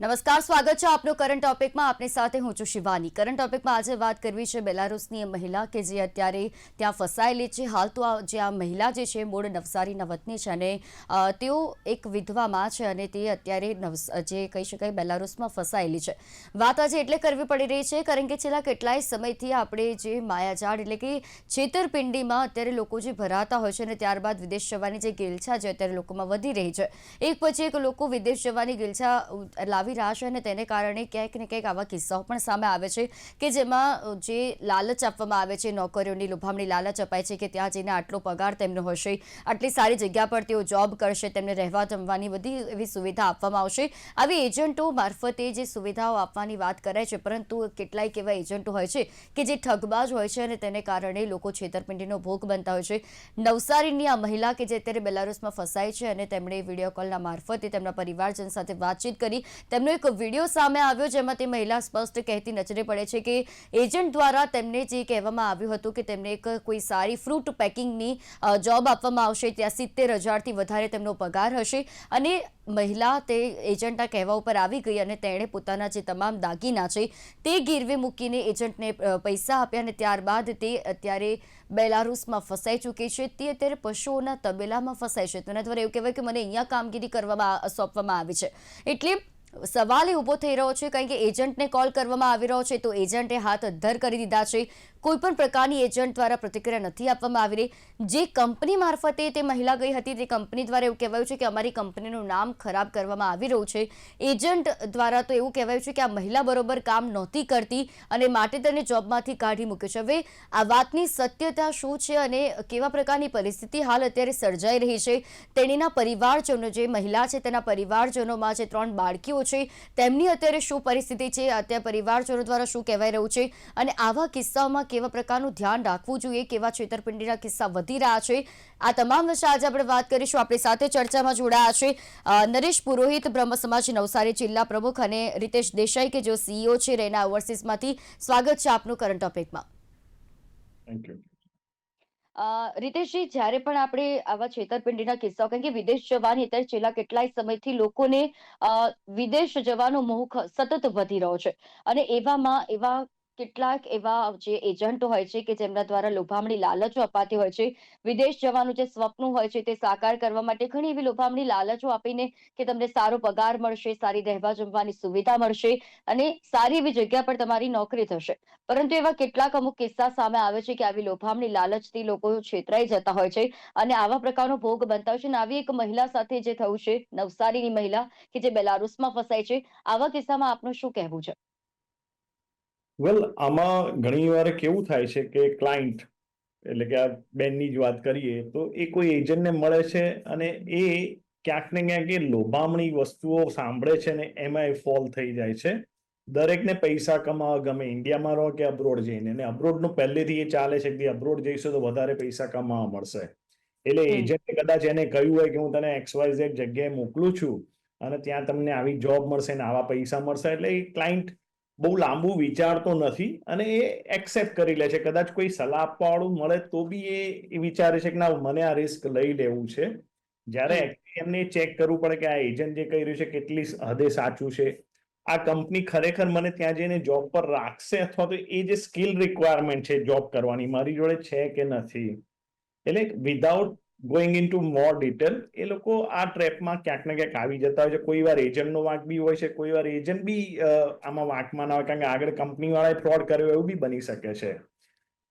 નમસ્કાર, સ્વાગત છે આપનો કરંટ ટોપિકમાં આપની સાથે હું છું શિવાની. કરંટ ટોપિકમાં આજે વાત કરવી છે બેલારુસની મહિલા કે જે અત્યારે ત્યાં ફસાયેલી છે. હાલ તો જે આ મહિલા જે છે, મૂળ નવસારીના વતની છે અને તેઓ એક વિધવામાં છે અને તે અત્યારે જે કહી શકાય બેલારુસમાં ફસાયેલી છે. વાત આજે એટલે કરવી પડી રહી છે કારણ કે છેલ્લા કેટલાય સમયથી આપણે જે માયાજાળ એટલે કે છેતરપિંડીમાં અત્યારે લોકો જે ભરાતા હોય છે અને ત્યારબાદ વિદેશ જવાની જે ગેલછા જે અત્યારે લોકોમાં વધી રહી છે. એક પછી એક લોકો વિદેશ જવાની ગેલછા લાવી રહ્યા છે અને તેને કારણે ક્યાંક ને ક્યાંક આવા કિસ્સાઓ પણ સામે આવે છે કે જેમાં જે લાલચ આપવામાં આવે છે, નોકરીઓની લોભામણી લાલચ અપાય છે કે ત્યાં જઈને આટલો પગાર તેમનો હશે, આટલી સારી જગ્યા પર તેઓ જોબ કરશે, તેમને રહેવા જમવાની બધી એવી સુવિધા આપવામાં આવશે. આવી એજન્ટો મારફતે જે સુવિધાઓ આપવાની વાત કરાય છે, પરંતુ કેટલાયક એવા એજન્ટો હોય છે કે જે ઠગબાજ હોય છે અને તેને કારણે લોકો છેતરપિંડીનો ભોગ બનતા હોય છે. નવસારીની આ મહિલા કે જે અત્યારે બેલારુસમાં ફસાઈ છે અને તેમણે વીડિયો કોલના મારફતે તેમના પરિવારજન સાથે વાતચીત કરી તેમનો એક વીડિયો સામે આવ્યો જેમાં તે મહિલા સ્પષ્ટ કહેતી નજરે પડે છે કે એજન્ટ દ્વારા તેમને જે કહેવામાં આવ્યું હતું કે તેમને એક કોઈ સારી ફ્રૂટ પેકિંગની જોબ આપવામાં આવશે, ત્યાં સિત્તેર હજારથી વધારે તેમનો પગાર હશે અને મહિલા તે એજન્ટના કહેવા ઉપર આવી ગઈ અને તેણે પોતાના જે તમામ દાગીના છે તે ગીરવે મૂકીને એજન્ટને પૈસા આપ્યા અને ત્યારબાદ તે અત્યારે બેલારુસમાં ફસાઈ ચૂકી છે. તે અત્યારે પશુઓના તબેલામાં ફસાય છે. તેના દ્વારા એવું કહેવાય કે મને અહીંયા કામગીરી કરવામાં સોંપવામાં આવી છે. એટલે સવાલ એ ઊભો થઈ રહ્યો છે, કારણ કે એજન્ટને કોલ કરવામાં આવી રહ્યો છે, તો એજન્ટે હાથ અદ્ધર કરી દીધા છે. કોઈ પણ પ્રકારની એજન્ટ દ્વારા પ્રતિક્રિયા નથી આપવામાં આવી રહી. જે કંપની મારફતે તે મહિલા ગઈ હતી, તે કંપની દ્વારા એવું કહેવાયું છે કે અમારી કંપનીનું નામ ખરાબ કરવામાં આવી રહ્યું છે. એજન્ટ દ્વારા તો એવું કહેવાયું છે કે આ મહિલા બરોબર કામ નહોતી કરતી અને માટે તેને જોબમાંથી કાઢી મૂક્યો છે. હવે આ વાતની સત્યતા શું છે અને કેવા પ્રકારની પરિસ્થિતિ હાલ અત્યારે સર્જાઈ રહી છે? તેણીના પરિવારજનો જે મહિલા છે, તેના પરિવારજનોમાં જે ત્રણ બાળકીઓ છે, તેમની અત્યારે શું પરિસ્થિતિ છે, અત્યારે પરિવારજનો દ્વારા શું કહેવાય રહ્યું છે અને આવા કિસ્સાઓમાં કેવા પ્રકારનું ધ્યાન રાખવું જોઈએ, કેવા છેતરપિંડીના કિસ્સા વધી રહ્યા છે, આ તમામ વિશે આજે આપણે વાત કરીશું. આપણી સાથે ચર્ચામાં જોડાયા છે નરેશ પુરોહિત, બ્રહ્મ સમાજ નવસારી જિલ્લા પ્રમુખ અને રીતેશ દેસાઈ કે જેઓ સીઈઓ છે રેના ઓવરસીઝમાંથી સ્વાગત છે આપનું કરંટ ટોપિકમાં થેન્ક યુ રીતેશજી, જ્યારે પણ આપણે આવા છેતરપિંડીના કિસ્સાઓ, કારણ કે વિદેશ જવાની અત્યારે છેલ્લા કેટલાય સમયથી લોકોને વિદેશ જવાનો મોહ સતત વધી રહ્યો છે. અને એવામાં એવા કેટલાક એવા જે એજન્ટો હોય છે કે જેમના દ્વારા લોભામણી લાલચો અપાતી હોય છે, વિદેશ જવાનું જે સ્વપ્ન હોય છે તે સાકાર કરવા માટે ઘણી એવી લોભામણી લાલચો આપીને કે તમને સારો પગાર મળશે, સારી રહેવા જમવાની સુવિધા મળશે અને સારી એવી જગ્યા પર તમારી નોકરી થશે. પરંતુ એવા કેટલાક અમુક કિસ્સા સામે આવે છે કે આવી લોભામણી લાલચથી લોકો છેતરાઈ જતા હોય છે અને આવા પ્રકારનો ભોગ બનતા હોય છે અને આવી એક મહિલા સાથે જે થયું છે, નવસારીની મહિલા કે જે બેલારુસમાં ફસાય છે, આવા કિસ્સામાં આપનું શું કહેવું છે? વેલ આમાં ઘણી વાર કેવું થાય છે કે ક્લાયન્ટ એટલે કે આ બેનની જ વાત કરીએ તો એ કોઈ એજન્ટને મળે છે અને એ ક્યાંક ને ક્યાંક એ લોભામણી વસ્તુઓ સાંભળે છે ને એમાં એ ફોલ થઈ જાય છે દરેકને પૈસા કમાવા ગમે ઇન્ડિયામાં રહો કે અબ્રોડ જઈને અને અબ્રોડનું પહેલેથી એ ચાલે છે કે અબ્રોડ જઈશું તો વધારે પૈસા કમાવા મળશે એટલે. એજન્ટે કદાચ એને કહ્યું હોય કે હું તને એક્સવાય ઝેડ જગ્યાએ મોકલું છું અને ત્યાં તમને આવી જોબ મળશે ને આવા પૈસા મળશે એટલે એ ક્લાયન્ટ બહુ લાંબુ વિચારતો નથી અને એ એક્સેપ્ટ કરી લે છે. કદાચ કોઈ સલાહ આપવાવાળું મળે તો બી એ વિચારે છે કે ના મને આ રિસ્ક લઈ લેવું છે. જ્યારે. એમને ચેક કરવું પડે કે આ એજન્ટ જે કહી રહ્યું છે કેટલી હદે સાચું છે. આ કંપની ખરેખર મને ત્યાં જઈને જોબ પર રાખશે અથવા તો એ જે સ્કિલ રિક્વાયરમેન્ટ છે જોબ કરવાની મારી જોડે છે કે નથી? એટલે without going in to more detail એ લોકો આ ટ્રેપમાં ક્યાંક ને ક્યાંક આવી જતા હોય છે. કોઈ વાર એજન્ટનો વાંક બી હોય છે કોઈ વાર એજન્ટ બી આમાં વાંકમાં ના હોય કારણ કે આગળ કંપની વાળાએ ફ્રોડ કર્યો એવું બી બની શકે છે.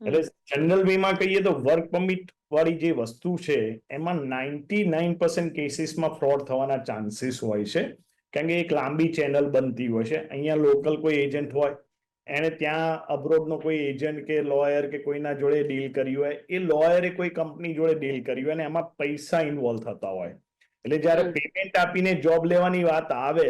એટલે જનરલ વેમાં કહીએ તો વર્ક પરમિટ વાળી જે વસ્તુ છે એમાં નાઇન્ટી નાઇન પર્સન્ટ કેસીસમાં ફ્રોડ થવાના ચાન્સીસ હોય છે. કારણ કે એક લાંબી ચેનલ બનતી હોય છે. અહીંયા લોકલ કોઈ એજન્ટ હોય એને ત્યાં અબ્રોડનો કોઈ એજન્ટ કે લોયર કે કોઈના જોડે ડીલ કર્યું હોય એ લોયરે કોઈ કંપની જોડે ડીલ કર્યું હોય અને એમાં પૈસા ઇન્વોલ્વ થતા હોય. એટલે જ્યારે પેમેન્ટ આપીને જોબ લેવાની વાત આવે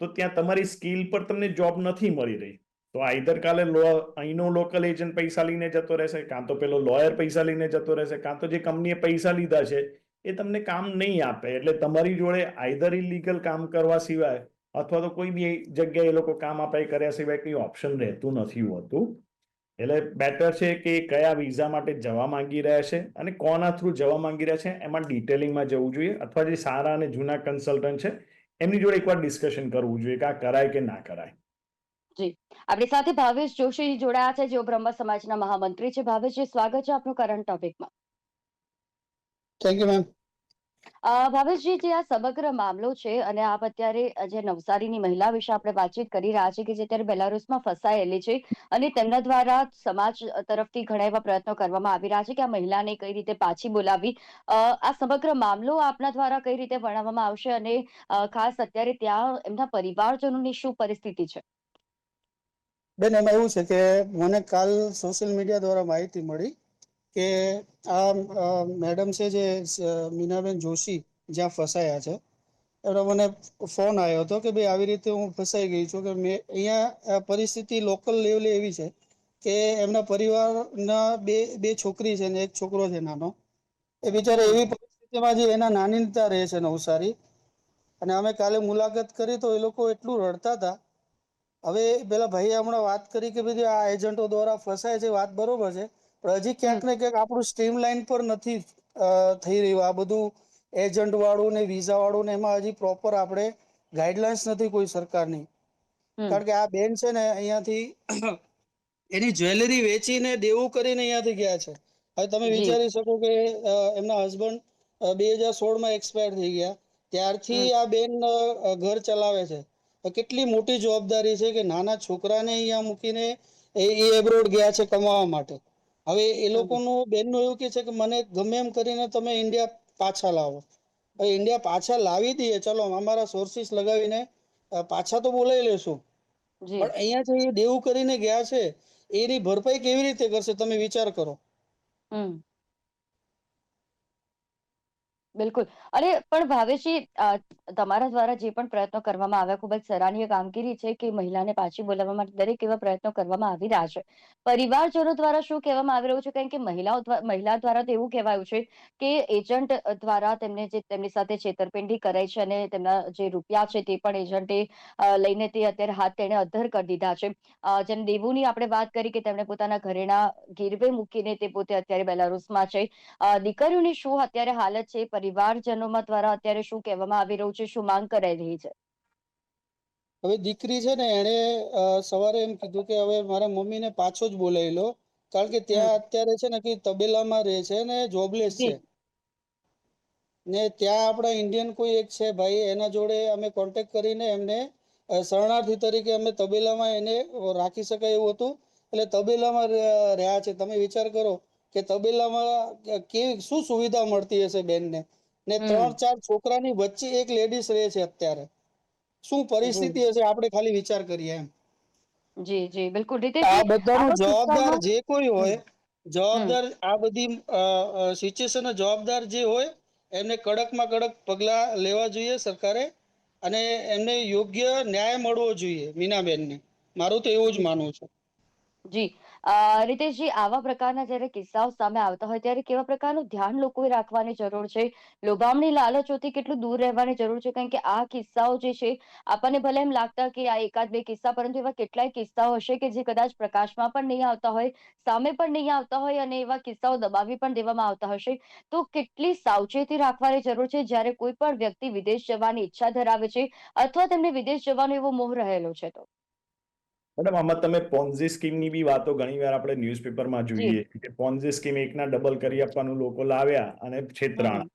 તો ત્યાં તમારી સ્કિલ પર તમને જોબ નથી મળી રહી. તો આઈધર કાલે લો અહીંનો લોકલ એજન્ટ પૈસા લઈને જતો રહેશે કાં તો પેલો લોયર પૈસા લઈને જતો રહેશે કાં તો જે કંપનીએ પૈસા લીધા છે એ તમને કામ નહીં આપે. એટલે તમારી જોડે આઈધર ઇલીગલ કામ કરવા સિવાય અથવા તો કોઈ બી જગ્યાએ એ લોકો કામ અપાઈ કર્યા સિવાય કોઈ ઓપ્શન રહેતું નથી હોતું. એટલે બેટર છે કે કયા વિઝા માટે જવા માંગી રહ્યા છે અને કોના થ્રુ જવા માંગી રહ્યા છે એમાં ડિટેલિંગમાં જવું જોઈએ અથવા જે સારા અને જૂના કન્સલ્ટન્ટ છે એમની જોડે એકવાર ડિસ્કશન કરવું જોઈએ કે આ કરાય કે ના કરાય. આપણી સાથે ભાવેશ જોશી જોડાયા છે જેઓ બ્રહ્મ સમાજના મહામંત્રી છે. ભાવેશજી સ્વાગત છે આપનું કરંટ ટોપિકમાં થેન્ક યુ મેમ ભાવેશજી, જે આ સમગ્ર મામલો છે અને આપ અત્યારે જે નવસારીની મહિલા વિશે આપણે વાતચીત કરી રહ્યા છીએ કે જે અત્યારે બેલારુસમાં ફસાયેલી છે અને તેમના દ્વારા સમાજ તરફથી ઘણા એવા પ્રયત્નો કરવામાં આવી રહ્યા છે કે આ મહિલાને કઈ રીતે પાછી બોલાવી. આ સમગ્ર મામલો આપના દ્વારા કઈ રીતે વર્ણવવામાં આવશે અને ખાસ અત્યારે ત્યાં એમના પરિવારજનોની શું પરિસ્થિતિ છે? બેન, એમાં એવું છે કે મને કાલ સોશિયલ મીડિયા દ્વારા માહિતી મળી કે આ મેડમ છે જે મીનાબેન જોશી જ્યાં ફસાયા છે એનો મને ફોન આવ્યો હતો કે ભાઈ આવી રીતે હું ફસાઈ ગઈ છું કે મેં અહીંયા પરિસ્થિતિ લોકલ લેવલે એવી છે કે એમના પરિવારના બે બે છોકરી છે ને એક છોકરો છે નાનો, એ બિચારા એવી પરિસ્થિતિમાં જે એના નાનીતા રહે છે નવસારી, અને અમે કાલે મુલાકાત કરી તો એ લોકો એટલું રડતા હતા. હવે પેલા ભાઈએ હમણાં વાત કરી કે ભાઈ આ એજન્ટો દ્વારા ફસાય છે વાત બરોબર છે પણ હજી ક્યાંક ને ક્યાંક આપણું સ્ટ્રીમ લાઇન પર નથી થઈ રહ્યું. આ બધું એજન્ટ વાળું ને વિઝા વાળું ને એમાં હજી પ્રોપર આપણે ગાઈડલાઇન્સ નથી કોઈ સરકારની. કારણ કે આ બેન છે ને અહીંયાથી એની જ્વેલરી વેચીને દેવું કરીને અહીંયાથી ગયા છે. હવે તમે વિચારી શકો કે એમના હસબન્ડ બે હજાર સોળમાં એક્સપાયર થઈ ગયા. ત્યારથી આ બેન ઘર ચલાવે છે. કેટલી મોટી જવાબદારી છે કે નાના છોકરાને અહીંયા મૂકીને એ એબ્રોડ ગયા છે કમાવા માટે. હવે એ લોકોનું બેનનું એવું કે છે કે મને ગમે એમ કરીને તમે ઇન્ડિયા પાછા લાવો. હવે ઇન્ડિયા પાછા લાવી દઈએ. ચલો અમારા સોર્સિસ લગાવીને પાછા તો બોલાવી લેશું. પણ અહીંયા જે દેવું કરીને ગયા છે એની ભરપાઈ કેવી રીતે કરશે તમે વિચાર કરો. હમ. બિલકુલ. અને પણ ભાવેશજી તમારા દ્વારા જે પણ પ્રયત્નો કરવામાં આવ્યા, ખૂબ જ સરાહનીય કામગીરી છે કે મહિલાને પાછી બોલાવવા માટે દરેક એવા પ્રયત્નો કરવામાં આવી રહ્યા છે. પરિવારજનો દ્વારા શું કહેવામાં આવી રહ્યું છે? કારણ કે મહિલાઓ મહિલા દ્વારા તો એવું કહેવાયું છે કે એજન્ટ દ્વારા તેમને જે, તેમની સાથે છેતરપિંડી કરાઈ છે અને તેમના જે રૂપિયા છે તે પણ એજન્ટે લઈને તે અત્યારે હાથ તેણે અધ્ધર કરી દીધા છે. જેમ દેવુની આપણે વાત કરી કે તેમણે પોતાના ઘરેણા ગીરવે મૂકીને તે પોતે અત્યારે બેલારુસમાં છે. દીકરીઓની શું અત્યારે હાલત છે? પરિવારજનોમાં દ્વારા અત્યારે શું કહેવામાં આવી રહ્યું છે શું માંગ કરાઈ રહી છે? હવે દીકરી છે ને એણે સવારે એમ કીધું કે હવે મારા મમ્મીને પાછો જ બોલાવી લો કારણ કે ત્યાં અત્યારે છે ને કે તબેલામાં રહે છે ને જોબલેસ છે. ને ત્યાં આપણા ઇન્ડિયન કોઈ એક છે ભાઈ એના જોડે અમે કોન્ટેક્ટ કરીને એમને શરણાર્થી તરીકે અમે તબેલામાં એને રાખી શકાય એવું હતું. એટલે તબેલામાં રહ્યા રહ્યા છે. તમે વિચાર કરો કે તબેલામાં કેવી શું સુવિધા મળતી હશે બેનને? ને ત્રણ ચાર છોકરાની વચ્ચે એક લેડીઝ રહે છે અત્યારે. શું પરિસ્થિતિ હશે? આપણે ખાલી વિચાર કરીએ એમ. જી જી બિલકુલ. આ બધાનો જવાબદાર જે કોઈ હોય જવાબદાર આ બધી સિચ્યુએશન જવાબદાર જે હોય એમને કડકમાં કડક પગલા લેવા જોઈએ સરકારે અને એમને યોગ્ય ન્યાય મળવો જોઈએ મીનાબેનને. મારું તો એવું જ માનવું છે. જી. રીતેશજી, આવા પ્રકારના જયારે કિસ્સાઓ સામે આવતા હોય, ત્યારે કેવા પ્રકારનું ધ્યાન લોકોએ રાખવાની જરૂર છે? લોભામણી લાલચોથી કેટલું દૂર રહેવાની જરૂર છે? કારણ કે આ કિસ્સાઓ જે છે, આપણને ભલે એમ લાગતા કે આ એકાદ બે કિસ્સા, પરંતુ એવા કેટલાય કિસ્સાઓ હશે કે જે કદાચ પ્રકાશમાં પણ નહીં આવતા હોય, સામે પણ નહીં આવતા હોય અને એવા કિસ્સાઓ દબાવી પણ દેવામાં આવતા હશે. તો કેટલી સાવચેતી રાખવાની જરૂર છે જ્યારે કોઈ પણ વ્યક્તિ વિદેશ જવાની ઈચ્છા ધરાવે છે અથવા તેમને વિદેશ જવાનો એવો મોહ રહેલો છે તો? મેડમ આમાં તમે પોન્ઝી સ્કીમની બી વાતો ઘણીવાર આપણે ન્યૂઝપેપરમાં જોઈએ કે પોન્ઝી સ્કીમ એકના ડબલ કરી આપવાનું લોકો લાવ્યા અને છેતરાણ.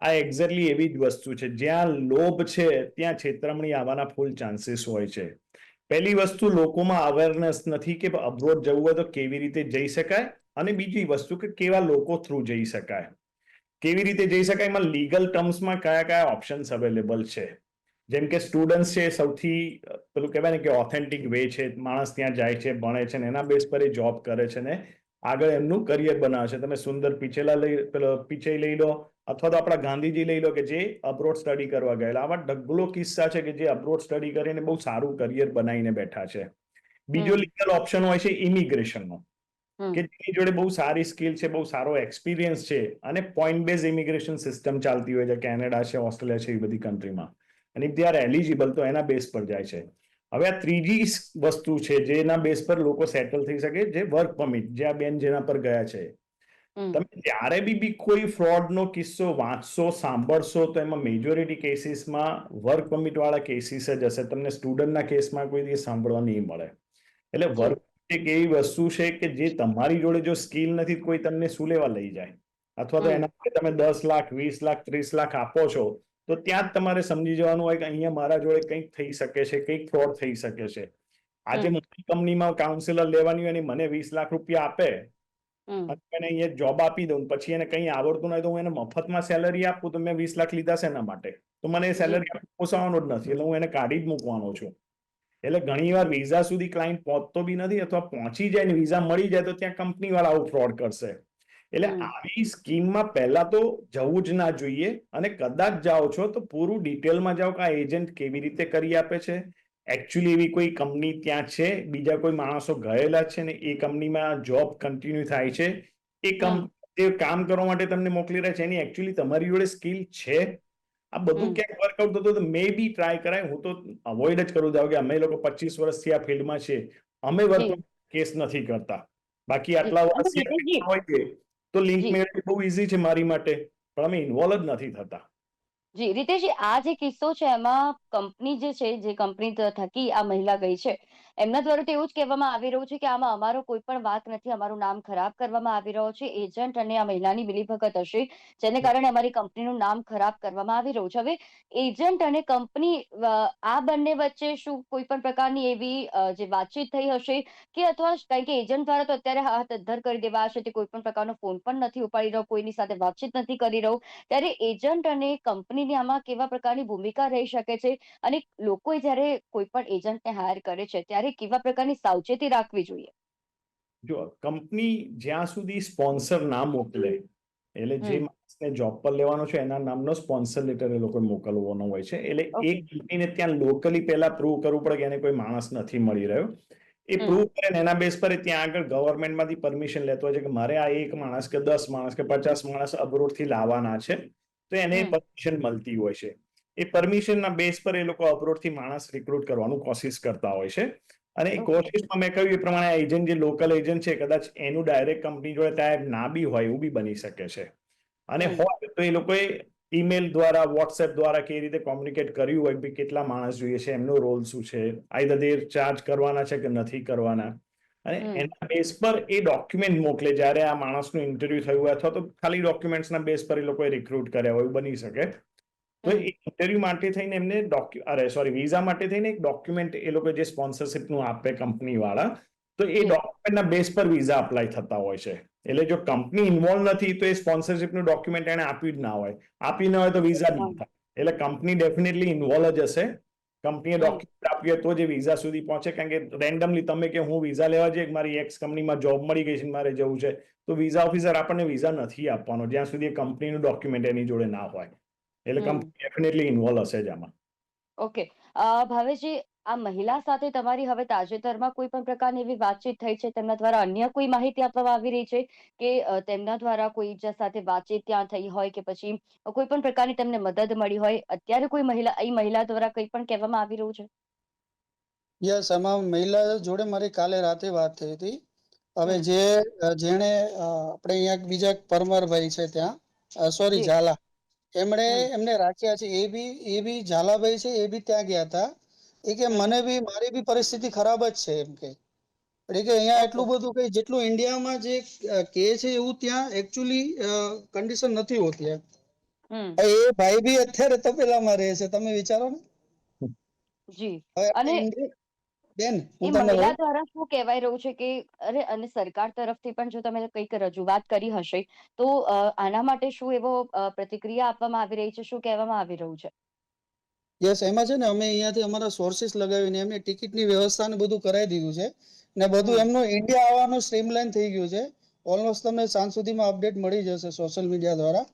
આ એક્ઝેક્ટલી એવી જ વસ્તુ છે. જ્યાં લોભ છે ત્યાં છેતરમણી આવવાના ફૂલ ચાન્સીસ હોય છે. પહેલી વસ્તુ લોકોમાં અવેરનેસ નથી કે અબ્રોડ જવું હોય તો કેવી રીતે જઈ શકાય અને બીજી વસ્તુ કે કેવા લોકો થ્રુ જઈ શકાય. કેવી રીતે જઈ શકાય? એમાં લીગલ ટર્મ્સમાં કયા કયા ઓપ્શન્સ અવેલેબલ છે? જેમ કે સ્ટુડન્ટ્સ છે સૌથી પેલું કહેવાય ને કે ઓથેન્ટિક વે છે માણસ ત્યાં જાય છે ભણે છે ને એના બેસ પર એ જોબ કરે છે ને આગળ એમનું કરિયર બનાવે છે તમે સુંદર પીછેલા લઈ પેલો પીછે લઈ લો અથવા તો આપણા ગાંધીજી લઈ લો કે જે અબ્રોડ સ્ટડી કરવા ગયેલા આવા ઢગલો કિસ્સા છે કે જે અબ્રોડ સ્ટડી કરીને બહુ સારું કરિયર બનાવીને બેઠા છે બીજો. લીગલ ઓપ્શન હોય છે ઇમિગ્રેશનનો. કે જેની જોડે બહુ સારી સ્કિલ છે બહુ સારો એક્સપિરિયન્સ છે અને પોઈન્ટ બેઝ ઇમિગ્રેશન સિસ્ટમ ચાલતી હોય છે કેનેડા છે ઓસ્ટ્રેલિયા છે એ બધી કન્ટ્રીમાં અને ઇફ દે આર એલિજિબલ તો એના બેઝ પર જાય છે. હવે આ ત્રીજી વસ્તુ છે જેના બેઝ પર લોકો સેટલ થઈ શકે જે વર્ક પરમિટ જે આ બેન જેના પર ગયા છે. તમે જ્યારે બી કોઈ ફ્રોડનો કિસ્સો વાંચશો સાંભળશો તો એમાં મેજોરિટી કેસીસમાં વર્ક પરમિટ વાળા કેસીસ જ હશે. તમને સ્ટુડન્ટના કેસમાં કોઈ દિવસ સાંભળવા નહીં મળે. એટલે વર્ક એક એવી વસ્તુ છે કે જે તમારી જોડે જો સ્કિલ નથી કોઈ તમને શું લેવા લઈ જાય? અથવા તો એના માટે તમે દસ લાખ વીસ લાખ ત્રીસ લાખ આપો છો તો ત્યાં જ તમારે સમજી જવાનું હોય કે અહીંયા મારા જોડે કંઈક થઈ શકે છે કંઈક ફ્રોડ થઈ શકે છે. આજે. મોટી કંપનીમાં કાઉન્સિલર લેવાની હોય અને મને વીસ લાખ રૂપિયા આપે અને એને અહીંયા જોબ આપી દઉં પછી એને કંઈ આવડતું નહીં તો હું એને મફતમાં સેલરી આપું તો મેં વીસ લાખ લીધા છે એના માટે. તો મને એ સેલરી પોસાવાનો જ નથી એટલે હું એને કાઢી જ મૂકવાનો છું. એટલે ઘણી વાર વિઝા સુધી ક્લાયન્ટ પહોંચતો બી નથી અથવા પહોંચી જાય ને વિઝા મળી જાય તો ત્યાં કંપની વાળા આવું ફ્રોડ કરશે. એટલે. આવી સ્કીમમાં પહેલા તો જવું જ ના જોઈએ અને કદાચ જાઓ છો તો પૂરું ડિટેલમાં જાઓ કે આ એજન્ટ કેવી રીતે કરી આપે છે. એકચ્યુઅલી એવી કોઈ કંપની ત્યાં છે બીજા કોઈ માણસો ગયેલા છે ને એ કંપનીમાં જોબ કન્ટિન્યુ થાય છે. એ કંપની કામ કરવા માટે તમને મોકલી રહ્યા છે. એની એકચ્યુઅલી તમારી જોડે સ્કિલ છે. આ બધું. ક્યાંક વર્કઆઉટ થતું તો મે બી ટ્રાય કરાય. હું તો અવોઇડ જ કરું જાઉં કે અમે લોકો પચીસ વર્ષથી આ ફિલ્ડમાં છે અમે વર્ક કેસ નથી કરતા. બાકી આટલા વર્ષ હોય તો લિંક મેળવી બહુ ઈઝી છે મારી માટે. પણ અમે ઇન્વોલ્વ જ નથી થતા. જી રીતેશજી આ જે કિસ્સો છે એમાં કંપની જે છે જે કંપની થકી આ મહિલા ગઈ છે એમના દ્વારા તો એવું જ કહેવામાં આવી રહ્યું છે કે આમાં અમારો કોઈ પણ વાક નથી, અમારું નામ ખરાબ કરવામાં આવી રહ્યો છે. એજન્ટ અને આ મહિલાની મિલીભગત હશે, જેને કારણે અમારી કંપનીનું નામ ખરાબ કરવામાં આવી રહ્યું છે. હવે, એજન્ટ અને કંપની આ બંને વચ્ચે શું કોઈ પણ પ્રકારની એવી જે વાતચીત થઈ હશે કે અથવા કારણ કે એજન્ટ દ્વારા તો અત્યારે હાથ અદ્ધર કરી દેવા હશે તે કોઈ પણ પ્રકારનો ફોન પણ નથી ઉપાડી રહ્યો, કોઈની સાથે વાતચીત નથી કરી રહ્યો, ત્યારે એજન્ટ અને કંપનીની આમાં કેવા પ્રકારની ભૂમિકા રહી શકે છે? અને લોકોએ જ્યારે કોઈ પણ એજન્ટને હાયર કરે છે, ત્યારે કેવા પ્રકારની સાવચેતી રાખવી જોઈએ? જો કંપની જ્યાં સુધી સ્પોન્સર ના મોકલે એટલે જે માણસને જોબ પર લેવાનો છે એના નામનો સ્પોન્સર લેટર એ લોકો મોકલવાનો હોય છે. એટલે Okay. એ કંપનીને ત્યાં લોકલી પહેલા પ્રૂવ કરવું પડે કે એને કોઈ માણસ નથી મળી રહ્યો. એ. પ્રૂવ કરે ને એના બેસ પર એ ત્યાં આગળ ગવર્મેન્ટમાંથી પરમિશન લેતો હોય છે કે મારે આ એક માણસ કે દસ માણસ કે પચાસ માણસ અબ્રોડથી લાવવાના છે તો એને પરમિશન મળતી હોય છે. એ પરમિશનના બેઝ પર એ લોકો અબ્રોડથી માણસ રિક્રુટ કરવાનું કોશિશ કરતા હોય છે. અને એ. કોશિશમાં મેં કહ્યું એ પ્રમાણે એજન્ટ જે લોકલ એજન્ટ છે કદાચ એનું ડાયરેક્ટ કંપની જોડે ત્યાં ના બી હોય એવું બી બની શકે છે. અને હોય તો એ લોકોએ ઈમેલ દ્વારા વોટ્સએપ દ્વારા કે રીતે કોમ્યુનિકેટ કર્યું હોય કે કેટલા માણસ જોઈએ છે એમનો રોલ શું છે આઈધર દેર ચાર્જ કરવાના છે કે નથી કરવાના. અને એના બેસ પર એ ડોક્યુમેન્ટ મોકલે જ્યારે આ માણસનું ઇન્ટરવ્યુ થયું હોય અથવા તો ખાલી ડોક્યુમેન્ટ્સના બેસ પર એ લોકોએ રિક્રુટ કર્યા હોય એવું બની શકે. તો એ ઇન્ટરવ્યુ માટે થઈને એમને ડોક્યુ અરે સોરી વિઝા માટે થઈને એક ડોક્યુમેન્ટ એ લોકો જે સ્પોન્સરશિપનું આપે કંપની વાળા તો એ ડોક્યુમેન્ટના બેસ પર વિઝા અપ્લાય થતા હોય છે. એટલે જો કંપની ઇન્વોલ્વ નથી તો એ સ્પોન્સરશિપનું ડોક્યુમેન્ટ એને આપ્યું જ ના હોય. આપી ના હોય તો વિઝા ના થાય. એટલે કંપની ડેફિનેટલી ઇન્વોલ્વ જ હશે. કંપનીએ ડોક્યુમેન્ટ આપ્યું તો જે વિઝા સુધી પહોંચે. કારણ કે રેન્ડમલી તમે કે હું વિઝા લેવા જઈએ મારી એક્સ કંપનીમાં જોબ મળી ગઈ છે મારે જવું છે તો વિઝા ઓફિસર આપણને વિઝા નથી આપવાનો. જ્યાં સુધી કંપનીનું ડોક્યુમેન્ટ એની જોડે ના હોય. એટલે કંપની ડેફિનેટલી ઇન્વોલ્વ હશે જ આમાં. ઓકે ભાવેશજી આ મહિલા સાથે તમારી હવે તાજેતરમાં કોઈ પણ પ્રકારની એવી વાતચીત થઈ છે? તેમના દ્વારા અન્ય કોઈ માહિતી આપવામાં આવી રહી છે કે તેમના દ્વારા કોઈ ઈજા સાથે વાતચીત ત્યાં થઈ હોય કે પછી કોઈ પણ પ્રકારની તેમને મદદ મળી હોય? અત્યારે કોઈ મહિલા એ મહિલા દ્વારા કંઈ પણ કહેવામાં આવી રહ્યું છે? યસ આમાં મહિલા જોડે મારી કાલે રાતે વાત થઈ હતી. હવે. જે જેણે આપણે અહીંયા બીજા પરમારભાઈ છે ત્યાં. સોરી. ઝાલા. એમણે એમને રાખ્યા છે. એ બી એ બી ઝાલાભાઈ છે એ બી ત્યાં ગયા હતા. એ કે મને બી મારી બી પરિસ્થિતિ ખરાબ જ છે એમ કે. એટલે કે અહીંયા એટલું બધું કઈ જેટલું ઇન્ડિયામાં જે કે છે એવું ત્યાં એકચ્યુઅલી કન્ડિશન નથી હોતી એમ. એ ભાઈ બી અત્યારે તપેલામાં રહે છે. તમે વિચારો ને. જી. અને બેન મહિલા દ્વારા શું કહેવાય રહ્યું છે કે અરે અને સરકાર તરફથી પણ જો તમે કંઈક રજૂઆત કરી હશે તો આના માટે શું એવો પ્રતિક્રિયા આપવામાં આવી રહી છે? શું કહેવામાં આવી રહ્યું છે? યસ એમાં છે ને અમે અહીંયાથી અમારા સોર્સિસ લગાવીને એમને ટિકિટની વ્યવસ્થા ને બધું કરાવી દીધું છે. ને બધું એમનું ઇન્ડિયા આવવાનું સ્ટ્રીમલાઇન થઈ ગયું છે. ઓલમોસ્ટ તમને સાંજ સુધીમાં અપડેટ મળી જશે સોશિયલ મીડિયા દ્વારા.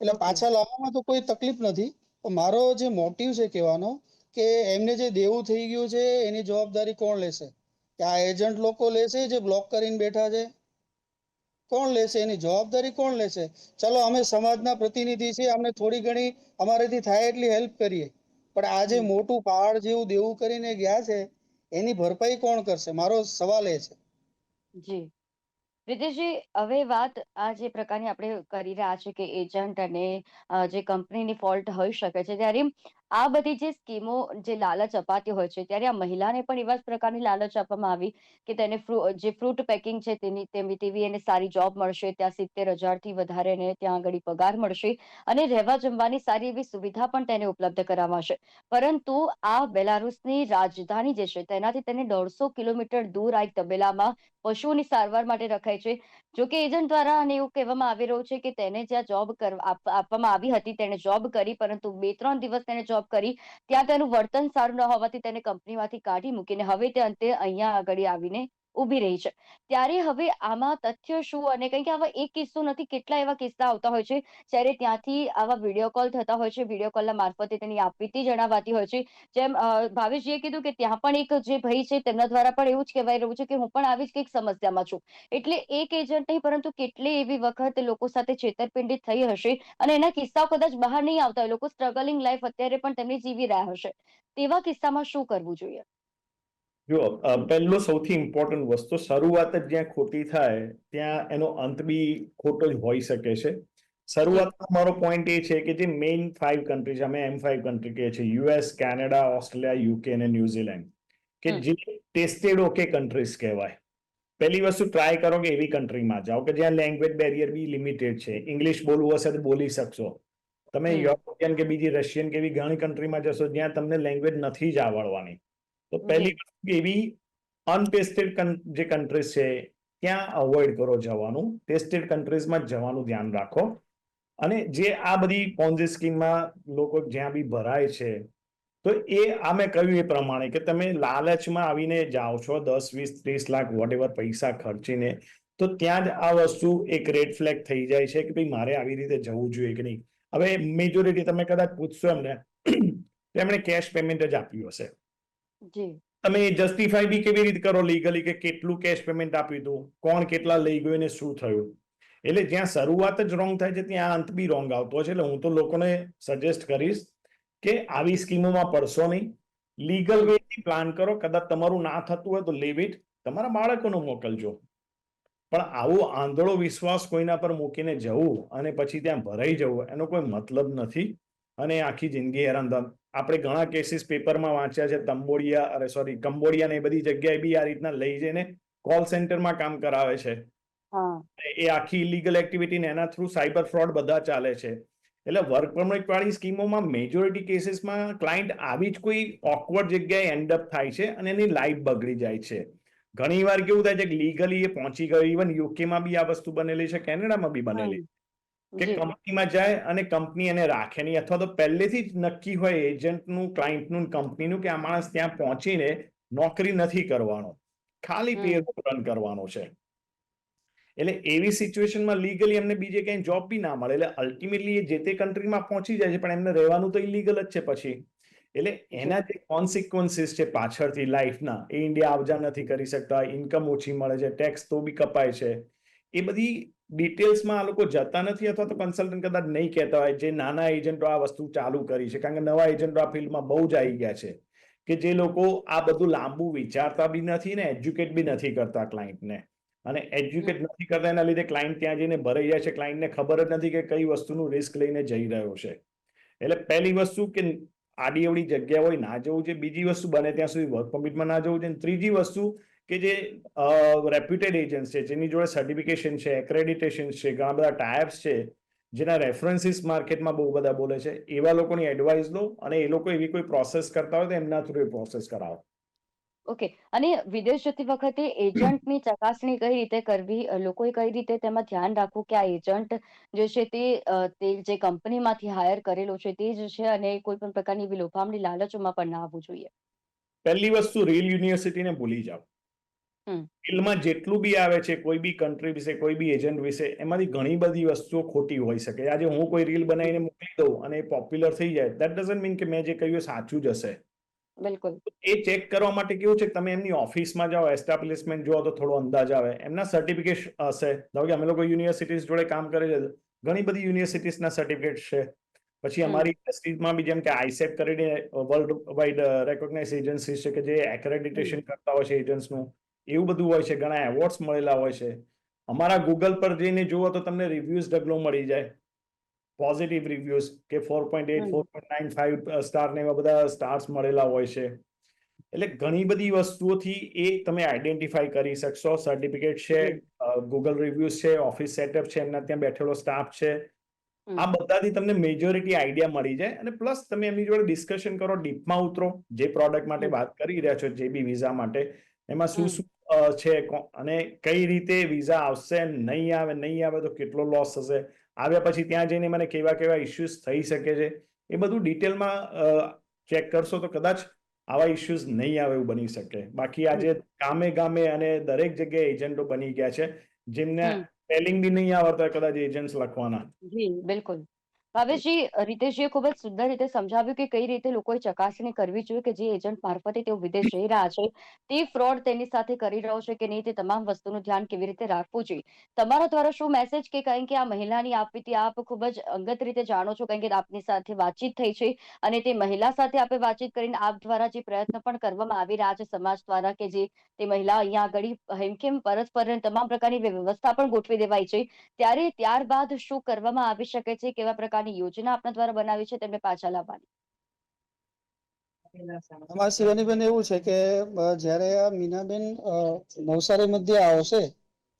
એટલે પાછા લાવવામાં તો કોઈ તકલીફ નથી. મારો જે મોટિવ છે કહેવાનો કે એમને જે દેવું થઈ ગયું છે, એની જવાબદારી કોણ લેશે? કે આ એજન્ટ લોકો લેશે જે બ્લોક કરીને બેઠા છે? કોણ લેશે? એની જવાબદારી કોણ લેશે? ચલો, અમે સમાજના પ્રતિનિધિ છીએ, અમને થોડી ઘણી અમારેથી થાય એટલી હેલ્પ કરીએ. પણ આ જે મોટું પહાડ જેવું દેવું કરીને ગયા છે, એની ભરપાઈ કોણ કરશે? મારો સવાલ એ છે. જી. રીતેશજી હવે વાત આ જે પ્રકારની આપણે કરી રહ્યા છે કે એજન્ટ અને જે કંપનીની ફોલ્ટ હોઈ શકે છે, ત્યારે આ બધી જે સ્કીમો, જે લાલચ અપાતી હોય છે, ત્યારે આ મહિલાને પણ એવા જ પ્રકારની લાલચ આપવામાં આવી કે તેને જે ફ્રૂટ પેકિંગ છે તેની તેવી એને સારી જોબ મળશે, ત્યાં સિત્તેર હજારથી વધારે એને ત્યાં આગળ પગાર મળશે અને રહેવા જમવાની સારી એવી સુવિધા પણ તેને ઉપલબ્ધ કરાવાશે. પરંતુ આ બેલારુસની રાજધાની જે છે તેનાથી તેને દોઢસો કિલોમીટર દૂર આ એક તબેલામાં પશુઓની સારવાર માટે રખાય છે. જો કે એજન્ટ દ્વારા અને એવું કહેવામાં આવી રહ્યું છે કે તેને જ્યાં જોબ આપવામાં આવી હતી તેને જોબ કરી, પરંતુ બે ત્રણ દિવસ તેને જોબ કરી, ત્યાં તેનું વર્તન સારું ન હોવાથી તેને કંપનીમાંથી કાઢી મૂકીને હવે તે અંતે અહીંયા આગળ આવીને ઊભી રહી છે. ત્યારે હવે આમાં તથ્ય શું અને કંઈ કે આવા એક કિસ્સો નથી, કેટલા એવા કિસ્સા આવતા હોય છે, જ્યારે ત્યાંથી આવા વીડિયો કોલ થતા હોય છે વીડિયો કોલના મારફતે તેની આપવીતી જણાવાતી હોય છે. જેમ ભાવેશજીએ કીધું કે ત્યાં પણ એક જે ભાઈ છે, તેમના દ્વારા પણ એવું જ કહેવાય રહ્યું છે કે હું પણ આવી જ કંઈક સમસ્યામાં છું. એટલે એક એજન્ટ નહીં, પરંતુ કેટલી એવી વખત લોકો સાથે છેતરપિંડી થઈ હશે અને એના કિસ્સાઓ કદાચ બહાર નહીં આવતા હોય. લોકો સ્ટ્રગલિંગ લાઈફ અત્યારે પણ તેમની જીવી રહ્યા હશે. તેવા કિસ્સામાં શું કરવું જોઈએ? જો પહેલો સૌથી ઇમ્પોર્ટન્ટ વસ્તુ શરૂઆત જ જ્યાં ખોટી થાય ત્યાં એનો અંત બી ખોટો જ હોઈ શકે છે. શરૂઆતમાં મારો પોઈન્ટ એ છે કે જે મેઇન ફાઇવ કન્ટ્રીઝ અમે એમ ફાઇવ કન્ટ્રી કહીએ છીએ યુએસ કેનેડા ઓસ્ટ્રેલિયા યુકે અને ન્યુઝીલેન્ડ કે જે ટેસ્ટેડ ઓકે કન્ટ્રીઝ કહેવાય. પહેલી વસ્તુ ટ્રાય કરો કે એવી કન્ટ્રીમાં જાઓ કે જ્યાં લેંગ્વેજ બેરિયર બી લિમિટેડ છે. ઇંગ્લિશ બોલવું હશે તો બોલી શકશો. તમે યુરોપિયન કે બીજી રશિયન કે એવી ઘણી કન્ટ્રીમાં જશો જ્યાં તમને લેંગ્વેજ નથી જ આવડવાની. તો પહેલી વસ્તુ એવી અનટેસ્ટેડ જે કન્ટ્રીઝ છે ત્યાં અવોઇડ કરો જવાનું. ટેસ્ટેડ કન્ટ્રીઝમાં જ જવાનું ધ્યાન રાખો. અને જે આ બધી પોન્ઝી સ્કીમમાં લોકો જ્યાં બી ભરાય છે તો એ આ મેં કહ્યું એ પ્રમાણે કે તમે લાલચમાં આવીને જાઓ છો દસ વીસ ત્રીસ લાખ વોટ પૈસા ખર્ચીને તો ત્યાં જ આ વસ્તુ એક રેડ ફ્લેગ થઈ જાય છે કે ભાઈ મારે આવી રીતે જવું જોઈએ કે નહીં. હવે મેજોરિટી તમે કદાચ પૂછશો એમને એમણે કેશ પેમેન્ટ જ આપ્યું હશે. તમે જસ્ટિફાઈ બી કેવી રીતે કરો લીગલી કે કેટલું કેશ પેમેન્ટ આપ્યું હતું કોણ કેટલા લઈ ગયું અને શું થયું? એટલે જ્યાં શરૂઆત જ રોંગ થાય છે, ત્યાં અંત બી રોંગ આવતો છે. એટલે હું તો લોકોને સજેસ્ટ કરીશ કે આવી સ્કીમોમાં પડશો નહીં. લીગલ વેથી પ્લાન કરો. કદાચ તમારું ના થતું હોય તો લીવ ઇટ તમારા બાળકોને મોકલજો. પણ આવો આંધળો વિશ્વાસ કોઈના પર મૂકીને જવું અને પછી ત્યાં ભરાઈ જવું, એનો કોઈ મતલબ નથી. અને આખી જિંદગી હેરાન આપણે ઘણા કેસીસ પેપરમાં વાંચ્યા છે તંબોડિયા અરે સોરી કંબોડિયા ને એ બધી જગ્યાએ બી આ રીતના લઈ જઈને કોલ સેન્ટરમાં કામ કરાવે છે. એ આખી ઇલીગલ એક્ટિવિટી ને એના થ્રુ સાયબર ફ્રોડ બધા ચાલે છે. એટલે વર્ક પરમિટ વાળી સ્કીમોમાં મેજોરિટી કેસીસમાં ક્લાયન્ટ આવી જ કોઈ ઓકવર્ડ જગ્યાએ એન્ડ અપ થાય છે અને એની લાઈફ બગડી જાય છે. ઘણી વાર કેવું થાય છે કે લીગલી એ પહોંચી ગયું ઇવન યુકેમાં બી આ વસ્તુ બનેલી છે કેનેડામાં બી બનેલી કે કંપનીમાં જાય અને કંપની એને રાખે નહીં. અથવા તો પહેલેથી જ નક્કી હોય એજન્ટનું ક્લાયન્ટનું કંપનીનું કે આ માણસ ત્યાં પહોંચીને નોકરી નથી કરવાનો. ખાલી પેરો પે રન કરવાનો છે. એટલે એવી સિચ્યુએશનમાં લીગલી એમને બીજે ક્યાંય જોબ બી ના મળે. એટલે અલ્ટિમેટલી એ જે તે કન્ટ્રીમાં પહોંચી જાય છે પણ એમને રહેવાનું તો ઇલીગલ જ છે પછી. એટલે એના જે કોન્સિક્વન્સીસ છે પાછળથી લાઈફના એ ઇન્ડિયા આવજા નથી કરી શકતા ઇન્કમ ઓછી મળે છે ટેક્સ તો બી કપાય છે. એ બધી ડિટેલ્સમાં આ લોકો જતા નથી અથવા તો કન્સલ્ટન્ટ કદાચ નહીં કહેતા હોય, જે નાના એજન્ટો આ વસ્તુ ચાલુ કરી છે. કારણ કે નવા એજન્ટો આ ફિલ્ડમાં બહુ જ આવી ગયા છે કે જે લોકો આ બધું લાંબુ વિચારતા બી નથી ને એજ્યુકેટ બી નથી કરતા ક્લાયન્ટને અને એજ્યુકેટ નથી કરતા એના લીધે ક્લાયન્ટ ત્યાં જઈને ભરાઈ જાય છે. ક્લાયન્ટને ખબર જ નથી કે કઈ વસ્તુનું રિસ્ક લઈને જઈ રહ્યો છે. એટલે પહેલી વસ્તુ કે આડી અવડી જગ્યા હોય, ના જવું છે બીજી વસ્તુ બને ત્યાં સુધી વર્ક પરમિટમાં ના જવું છે ત્રીજી વસ્તુ કે જે રેપ્યુટેડ એજન્ટ્સ છે જેની જોડે સર્ટિફિકેશન છે એક્રેડિટેશન છે ઘણા બધા ટાયર્સ છે જેના રેફરન્સીસ માર્કેટમાં બહુ બધા બોલે છે એવા લોકોની એડવાઇસ લો અને એ લોકો એવી કોઈ પ્રોસેસ કરતા હોય તો એમના થ્રુ એ પ્રોસેસ કરાવો. ઓકે અને વિદેશ જતી વખતે એજન્ટની ચકાસણી કઈ રીતે કરવી? લોકોએ કઈ રીતે તેમાં ધ્યાન રાખવું કે આ એજન્ટ જે છે તે તે જે કંપનીમાંથી હાયર કરેલો છે તે જ છે અને કોઈ પણ પ્રકારની એવી લોભામણી લાલચોમાં પણ ના આવવું જોઈએ? પહેલી વસ્તુ રીલ યુનિવર્સિટીને ભૂલી જાઓ. હમ. જેટલું બી આવે છે કોઈ બી કન્ટ્રી વિશે કોઈ બી એજન્ટ વિશે એમાંથી ઘણી બધી વસ્તુઓ ખોટી હોઈ શકે. આજે હું કોઈ રીલ બનાવીને મોકલી દઉં અને એ પોપ્યુલર થઈ જાય દેટ ડઝન્ટ મીન કે મેં જે કહ્યું સાચું જ હશે. બિલકુલ. એ ચેક કરવા માટે કેવું છે કે તમે એમની ઓફિસમાં જાઓ એસ્ટાબ્લિશમેન્ટ જુઓ તો થોડો અંદાજ આવે. એમના સર્ટિફિકેટ હશે. ધારો કે અમે લોકો યુનિવર્સિટીઝ જોડે કામ કરે છે ઘણી બધી યુનિવર્સિટીઝના સર્ટિફિકેટ છે. પછી અમારી ઇન્ડસ્ટ્રીઝમાં બી જેમ કે આઈસેપ કરીને વર્લ્ડ વાઇડ રેકોગ્નાઇઝ એજન્સી છે કે જે એક્રેડિટેશન કરતા હોય છે એજન્ટ્સનું એવું બધું હોય છે ઘણા એવોર્ડ્સ મળેલા હોય છે. અમારા ગૂગલ પર જઈને જુઓ તો તમને રિવ્યુઝ ઢગલો મળી જાય. પોઝિટિવ રિવ્યુઝ કે four point eight four point nine five star ને એવા બધા સ્ટાર્સ મળેલા હોય છે. એટલે ઘણી બધી વસ્તુઓથી એ તમે આઈડેન્ટિફાઈ કરી શકશો. સર્ટિફિકેટ છે ગૂગલ રિવ્યુઝ છે ઓફિસ સેટઅપ છે એમના ત્યાં બેઠેલો સ્ટાફ છે. આ બધાથી તમને મેજોરિટી આઈડિયા મળી જાય અને પ્લસ તમે એમની જોડે ડિસ્કશન કરો ડીપમાં ઉતરો. જે પ્રોડક્ટ માટે વાત કરી રહ્યા છો જે બી વિઝા માટે એમાં શું શું છે અને કઈ રીતે વિઝા આવશે? નહીં આવે નહીં આવે તો કેટલો લોસ થશે? આવ્યા પછી ત્યાં જઈને મને કેવા કેવા ઇશ્યુઝ થઈ શકે છે? એ બધું ડિટેલમાં ચેક કરશો તો કદાચ આવા ઇશ્યુઝ નહીં આવે એવું બની શકે. બાકી આજે ગામે ગામે અને દરેક જગ્યાએ એજન્ટો બની ગયા છે. જેમને. સ્પેલિંગ બી નહીં આવડતા કદાચ એજન્ટ્સ લખવાના. જી બિલકુલ. ભાવેશજી, રીતેશજીએ ખૂબ જ સુંદર રીતે સમજાવ્યું કે કઈ રીતે લોકોએ ચકાસણી કરવી જોઈએ કે જે એજન્ટ મારફતે તેઓ વિદેશ જઈ રહ્યા છે, તે ફ્રોડ તેની સાથે કરી રહ્યો છે કે નહીં તે તમામ વસ્તુનું ધ્યાન કેવી રીતે રાખવું જોઈએ. તમારા દ્વારા શું મેસેજ કે કારણ કે આ મહિલાની આપવીતી આપ ખૂબ જ અંગત રીતે જાણો છો કારણ કે આપની સાથે વાતચીત થઈ છે અને તે મહિલા સાથે આપણે વાતચીત કરીને આપ દ્વારા જે પ્રયત્ન પણ કરવામાં આવી રહ્યા છે સમાજ દ્વારા કે જે તે મહિલા અહીંયા આગળ હેમખેમ પરસ્પર તમામ પ્રકારની વ્યવસ્થા પણ ગોઠવી દેવાય છે, ત્યારે ત્યારબાદ શું કરવામાં આવી શકે છે, કેવા પ્રકારની યોજના આપના દ્વારા બનાવી છે તેમને પાછા લાવવાની. અમારા શિવાનીબેન એવું છે કે જ્યારે આ મીનાબેન નવસારી મધ્ય આવશે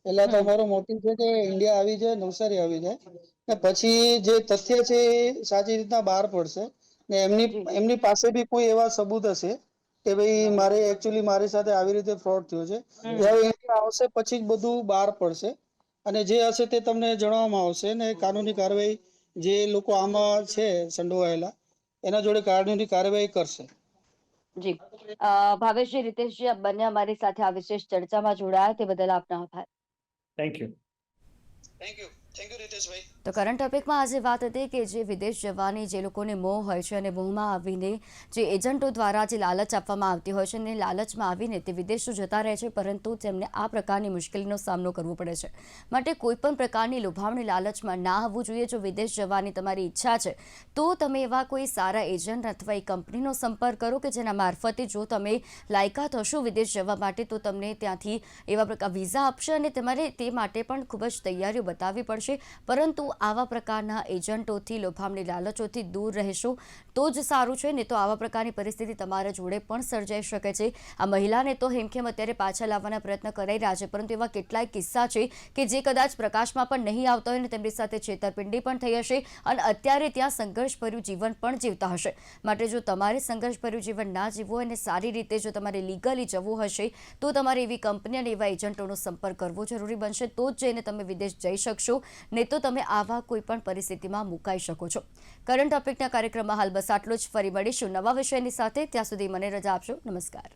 એટલે તો અમારો મોટી છે કે ઇન્ડિયા આવી જાય નવસારી આવી જાય ને પછી જે તથ્ય છે એ સાચી રીતના બહાર પડશે ને એમની એમની પાસે બી કોઈ એવા સબૂત હશે કે ભાઈ મારે એકચ્યુઅલી મારી સાથે આવી રીતે ફ્રોડ થયો છે. જ્યારે ઇન્ડિયા આવશે પછી જ બધું બહાર પડશે અને જે હશે તે તમને જણાવવામાં આવશે ને કાનૂની કાર્યવાહી જે લોકો આમાં છે સંડોવાયેલા એના જોડે કાનૂની કાર્યવાહી કરશે. જી. ભાવેશજી રીતેશજી આપ બંને અમારી સાથે આ વિશેષ ચર્ચામાં જોડાયા તે બદલ આપનો આભાર. થેન્ક યુ થેન્ક યુ તો કરંટ ટોપિકમાં આજે વાત હતી કે જે વિદેશ જવાની જે લોકોને મોહ હોય છે અને મોહમાં આવીને જે એજન્ટો દ્વારા જે લાલચ આપવામાં આવતી હોય છે અને લાલચમાં આવીને તે વિદેશ તો જતા રહે છે, પરંતુ તેમને આ પ્રકારની મુશ્કેલીનો સામનો કરવો પડે છે. માટે કોઈ પણ પ્રકારની લોભાવણી લાલચમાં ના આવવું જોઈએ. જો વિદેશ જવાની તમારી ઈચ્છા છે, તો તમે એવા કોઈ સારા એજન્ટ અથવા એ કંપનીનો સંપર્ક કરો કે જેના મારફતે જો તમે લાયકાત હશો વિદેશ જવા માટે, તો તમને ત્યાંથી એવા પ્રકાર વિઝા આપશે અને તમારે તે માટે પણ ખૂબ જ તૈયારીઓ બતાવવી પડશે. પરંતુ આવા પ્રકારના એજન્ટોથી, લોભામણી લાલચોથી દૂર રહેશો તો જ સારું છે ને તો આવા પ્રકારની પરિસ્થિતિ તમારા જોડે પણ સર્જાઈ શકે છે. આ મહિલાને તો હેમખેમ અત્યારે પાછા લાવવાના પ્રયત્ન કરાઈ રહ્યા છે, પરંતુ એવા કેટલાય કિસ્સા છે કે જે કદાચ પ્રકાશમાં પણ નહીં આવતા હોય ને તેમની સાથે છેતરપિંડી પણ થઈ હશે અને અત્યારે ત્યાં સંઘર્ષભર્યું જીવન પણ જીવતા હશે. માટે જો તમારે સંઘર્ષભર્યું જીવન ના જીવવું અને સારી રીતે જો તમારે લીગલી જવું હશે, તો તમારે એવી કંપની અને એવા એજન્ટોનો સંપર્ક કરવો જરૂરી બનશે. તો જ જઈને તમે વિદેશ જઈ શકશો. નહીં તો તમે આવા કોઈ પણ પરિસ્થિતિમાં મુકાઈ શકો છો. કરંટ ટોપિકના કાર્યક્રમમાં હાલ બસ આટલો જ. ફરી મળીશું નવા વિષયની સાથે. ત્યાં સુધી મને રજા આપશો. નમસ્કાર.